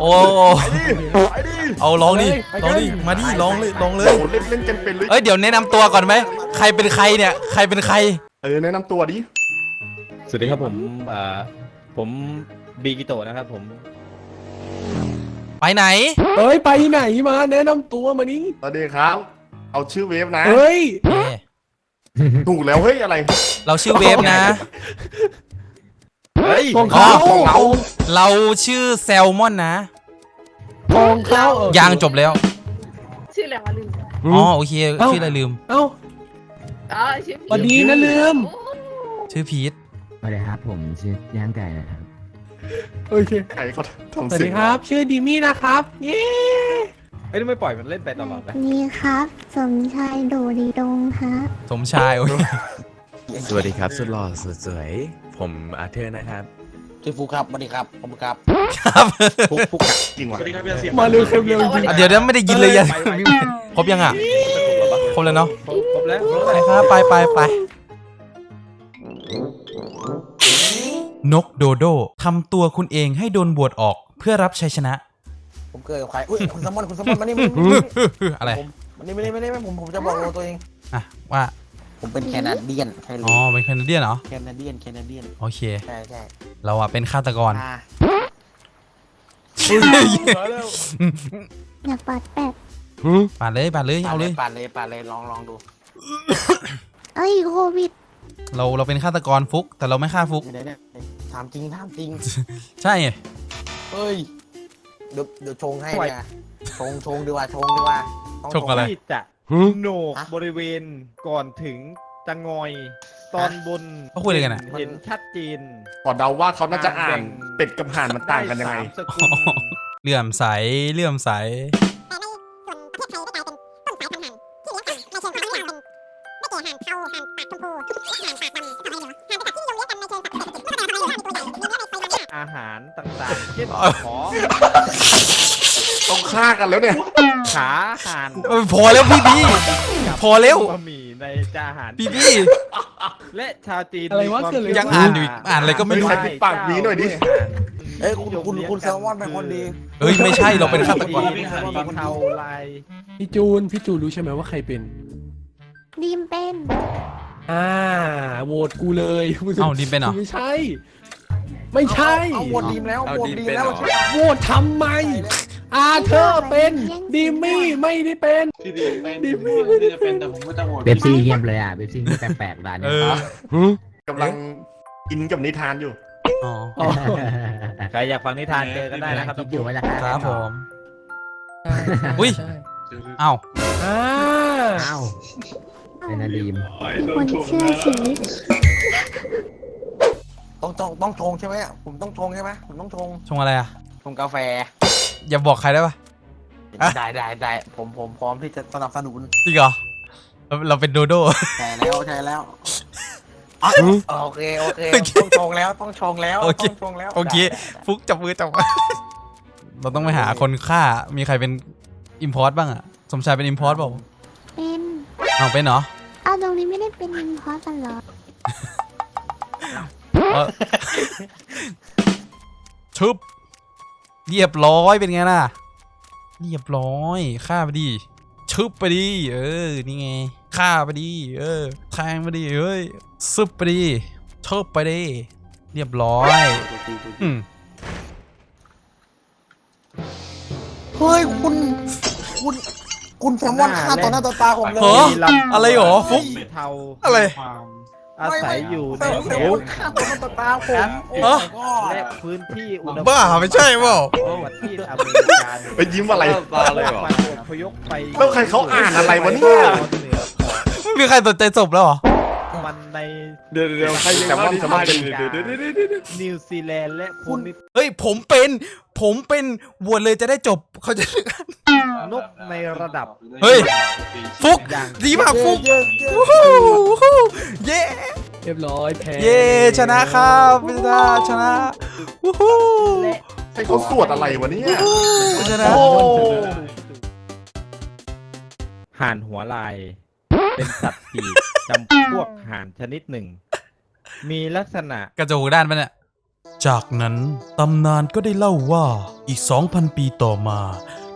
โอ้ ไปดิเอาลองดิไปลกัองนดิ มาดิลองเลยลองเลย โอ้โหเล่นเล่นกันเป็นเลยเอ้ยเดี๋ยวแนะนำตัวก่อนไหม ใครเป็นใครเนี่ย ใครเป็นใคร เออแนะนำตัวดิสวัสดีครับผมอ่าผมบีกิโตะนะครับผมไปไหนเอ้ยไปไหนมาแนะนำตัวมานี่สวัสดีครับ เอาชื่อเวฟนะเฮ้ยเอ้ยถูกแล้วเฮ้ยอะไรเราชื่อเวฟนะ เฮ้ยของอ๋อเขาของเราเราชื่อแซลมอนนะของเขาเออยางจบแล้ว ชื่ออะไรวะลืมอ๋อโอเคชื่ออะไรลืมเอ้าอ๋อชื่อสวัสดีนะลืมโอ้ชื่อพีทสวัสดีครับผมชื่อย่างไก่นะครับโอเคใครเขาทำสวัสเสีดียงครับ ชื่อดิมี่นะครับเย้เฮ้ยทำไมปล่อยมันเล่นไปตลอดนะนี่ครับ สมชายโดดีดงฮะสมชายโอเคสวัสดีครับสุดหล่อสุดสวย ผมอาเธอร์นะครับ ชื่อฟูครับสวัสดีครับผมครับครับฟุกฟุกกะจริงว่ะมาเร็วเร็วเร็วจริงอะเดี๋ยวเดี๋ยวไม่ได้ยินเลยยังครบยังอะครบแล้วเนาะครบครบแล้วไปครับไปไปไปนกโดโดทำตัวคุณเองให้โดนบวชออกเพื่อรับชัยชนะ ผมเกิดกับใครอุ้ยคุณสมอนคุณสมอนมานี่มานี่อะไรผมมานี่มานี่มานี่ผมผมจะบอกตัวเองอะว่า ผมเป็นแคนาเดียนใช่เลอ๋อยเป็นแคนาเดียนเหรอ แคนาเดียนแคนาเดียนโอเค ใช่ใช่เราอะเป็นฆาตกร อ่าอยากปัดแปดปาดเลยปาดเลยเอาเลย ปาดเลยปาดเลยลองลองดูเอ้ยโควิดเราเราเป็นฆาตกรฟุก แต่เราไม่ฆ่าฟุก เดี๋ยวเดี๋ยวถามจริงถามจริงใช่ไงเฮ้ยเดี๋ยวเดี๋ยวชงให้นะชงชงดีกว่าชงดีกว่าต้ชงอะไรที่จะ โหนกบริเวณก่อนถึงตะงอย ตอนบนเขาคุยอะไรกันอะ เห็นชัดเจนขอเดาว่าเขาน่าจะอ่านเป็ดกับห่านมันต่างกันยังไง ด้สามสกุลเลื่อมใสเลื่อมใสอาหารต่างๆเช่นขอต้องฆ่ากันแล้วเนี่ย ขาห่านเออพอแล้วพี่พี่กับพอแล้วบะหมี่ในจานอาหารพี่พี่และชาวจีนอะไรวะมีควมเกิดอะไรชื่ยังอ่านอยู่อ่านอะไรก็ไม่รู้ใครปิดปากหวีหน่อยดิ เอ้ยคุณคุณคุณแซลมอนเป็นคนดี เอ้ยไม่ใช่เราเป็นฆาตกรมีเทาลายพี่จูนพี่จูนรู้ใช่ไหมว่าใครเป็น ดีมเป็น อ่าโหวตกูเลยเอ้าดิมเป็นเหรอไม่ใช่ ไม่ใช่เอาหมดดีมแล้วเอาหมดดีมดีมเป็นแล้วเหรอโหวตทำไม อาเธอร์เป็นดิมมี่ไม่ได้เป็นดิมมี่ไม่ได้เป็นเบปซี่เยี่ยมเลยอะเบปซี่แปลกๆร้านเอเนี้อกำลังกินกับนิทานอยู่ อ๋ออ๋อใครอยากฟังนิทานเจอกันได้นะครับคิดอยู่ว่าจะครับผม อุ้ยเอ้าอ่าอ้าวเป็นอาดีมคนเชื่อชีวิตต้องต้องต้องชงใช่ไหมผมต้องชงใช่ไหมผมต้องชงชงอะไรอะชงกาแฟ อย่าบอกใครได้ปะ อะ ได้ได้ได้ผมผมพร้อมที่จะสนับสนุนจริงเหรอเราเราเป็นโดโด ใช่แล้วใช่แล้วอะโอเคโอเคโอเคต้องชงแล้วต้องชงแล้วโอเคต้องชงแล้วโอเคได้ได้ฟุกจับมือจับมือเราต้องไปหาคนฆ่ามีใครเป็นอิมพอร์ตบ้างอะสมชายเป็นอิมพอร์ตเปล่าเป็นเอาเป็นเหรอเอาตรงนี้ไม่ได้เป็นอินพอร์กันเหรอเออชุบ เรียบร้อยเป็นไงล่ะ เรียบร้อยฆ่าไปดิชุบไปดิเออนี่ไงฆ่าไปดิเออแทงไปดิเฮ้ยซึบไปดิชุบไปดิเรียบร้อยอืมเฮ้ยคุณคุณคุณแซลมอนฆ่าต่อหน้าต่อตาผมเลย เหรออะไรหรอฟุกสีเทาอะไร อาศัยอยู่ในแซลเหมวอนฆ่าต่อหน้าต่อตาผมโอ้ฮะยก็และพื้นที่อุณหภูมิบ้าไม่ใช่เปล่าประเทศอเมริกาไปยิ้มอะไรเลยเหรอมันอพยพไปแล้วใครเขาอ่านอะไรวะเนี่ยเหนือไม่มีใครสนใจศพแล้วเหรอมันในเดี๋ยวเดี๋ยวใครแต่ว่าแต่ว่าเป็นนิวซีแลนด์และภูมิเฮ้ยผมเป็น ผมเป็นบวชเลยจะได้จบเขาจะนกในระดับ เฮ้ย ฟุกอย่างดีมากฟุกเยอะ เยอะวู้ฮู้วู้ฮู้เย้เรียบร้อยแพ้เย้ชนะครับพิซซ่าชนะวู้ฮู้และให้เขาสวดอะไรวะเนี่ย ชนะ โอ้ ห่านหัวลาย เป็นสัตว์ปีกจำพวกห่านชนิดหนึ่ง มีลักษณะ กระจูกด้านปะเนี่ย จากนั้นตำนานก็ได้เล่าว่าอีก 2,000 ปีต่อมา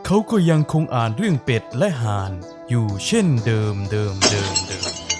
เขาก็ยังคงอ่านเรื่องเป็ดและห่าน อยู่เช่นเดิมเดิมเดิมเดิม